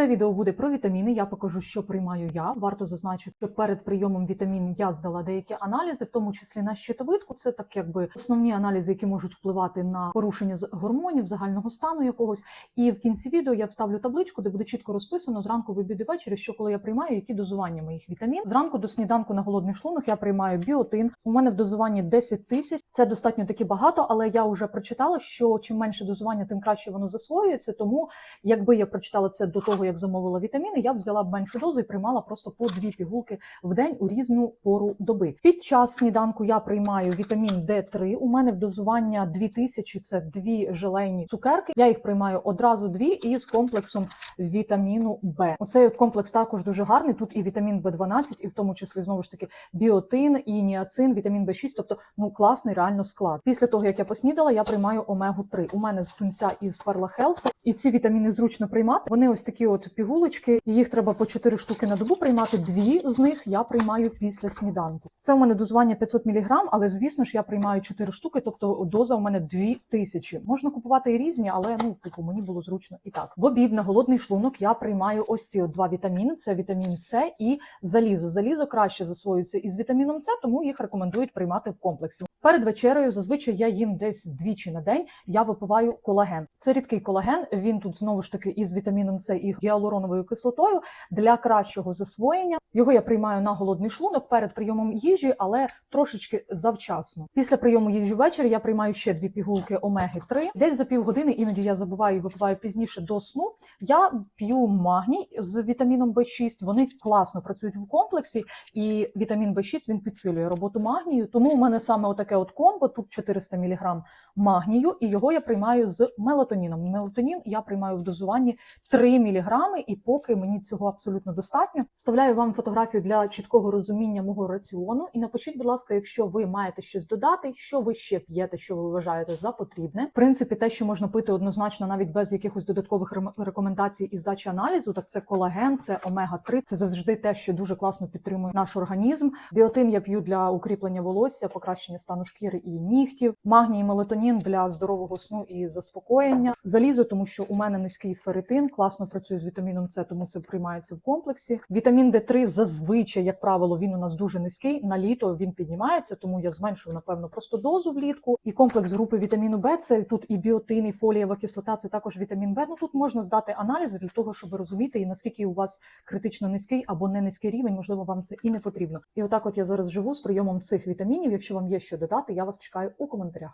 Це відео буде про вітаміни. Я покажу, що приймаю я. Варто зазначити, що перед прийомом вітамін я здала деякі аналізи, в тому числі на щитовидку. Це так, якби основні аналізи, які можуть впливати на порушення гормонів, загального стану якогось. І в кінці відео я вставлю табличку, де буде чітко розписано зранку, в обід і що коли я приймаю, які дозування моїх вітамін. Зранку до сніданку на голодний шлунок я приймаю біотин. У мене в дозуванні 10 тисяч. Це достатньо таки багато, але я вже прочитала, що чим менше дозування, тим краще воно засвоюється. Тому якби я прочитала це до того, як замовила вітаміни, я взяла б меншу дозу і приймала просто по дві пігулки в день у різну пору доби. Під час сніданку я приймаю вітамін D3. У мене в дозування 2000 – це дві желейні цукерки. Я їх приймаю одразу дві із комплексом вітаміну Б. Оцей от комплекс також дуже гарний. Тут і вітамін Б12, і в тому числі знову ж таки біотин, і ніацин, вітамін Б6, тобто ну класний реально склад. Після того як я поснідала, я приймаю омегу 3 У мене з тунця із Перла Хелса, і ці вітаміни зручно приймати. Вони ось такі от пігулочки. Їх треба по 4 штуки на добу приймати. Дві з них я приймаю після сніданку. Це у мене дозування 500 мг, але звісно ж я приймаю 4 штуки, тобто доза у мене 2000. Можна купувати і різні, але ну типу мені було зручно і так. В обід на голодний шлунок я приймаю ось ці два вітаміни: це вітамін С і залізо. Залізо краще засвоюється із вітаміном С, тому їх рекомендують приймати в комплексі. Перед вечерею зазвичай я їм десь двічі на день. Я випиваю колаген. Це рідкий колаген. Він тут знову ж таки із вітаміном С і гіалуроновою кислотою для кращого засвоєння. Його я приймаю на голодний шлунок перед прийомом їжі, але трошечки завчасно. Після прийому їжі ввечері я приймаю ще дві пігулки омеги 3 Десь за півгодини, іноді я забуваю і випиваю пізніше до сну. Я п'ю магній з вітаміном В6. Вони класно працюють в комплексі, і вітамін В6 він підсилює роботу магнію. Тому у мене саме отаке от комбо. Тут 400 мг магнію, і його я приймаю з мелатоніном. Мелатонін я приймаю в дозуванні 3 мг, і поки мені цього абсолютно достатньо. Вставляю вам фотографію для чіткого розуміння мого раціону. І напишіть, будь ласка, якщо ви маєте щось додати, що ви ще п'єте, що ви вважаєте за потрібне. В принципі, те, що можна пити однозначно, навіть без якихось додаткових рекомендацій і здачі аналізу, так це колаген, це омега 3 Це завжди те, що дуже класно підтримує наш організм. Біотин я п'ю для укріплення волосся, покращення стану шкіри і нігтів. Магній і мелатонін для здорового сну і заспокоєння. Залізо, тому що у мене низький ферритин, класно працює з вітаміном С, тому це приймається в комплексі. Вітамін Д3 зазвичай, як правило, він у нас дуже низький. На літо він піднімається, тому я зменшую напевно просто дозу влітку. І комплекс групи вітаміну Б це тут і біотин, і фолієва кислота, це також вітамін Б. Ну тут можна здати аналізи для того, щоб розуміти, і наскільки у вас критично низький або не низький рівень, можливо, вам це і не потрібно. І отак, от я зараз живу з прийомом цих вітамінів. Якщо вам є що додати, я вас чекаю у коментарях.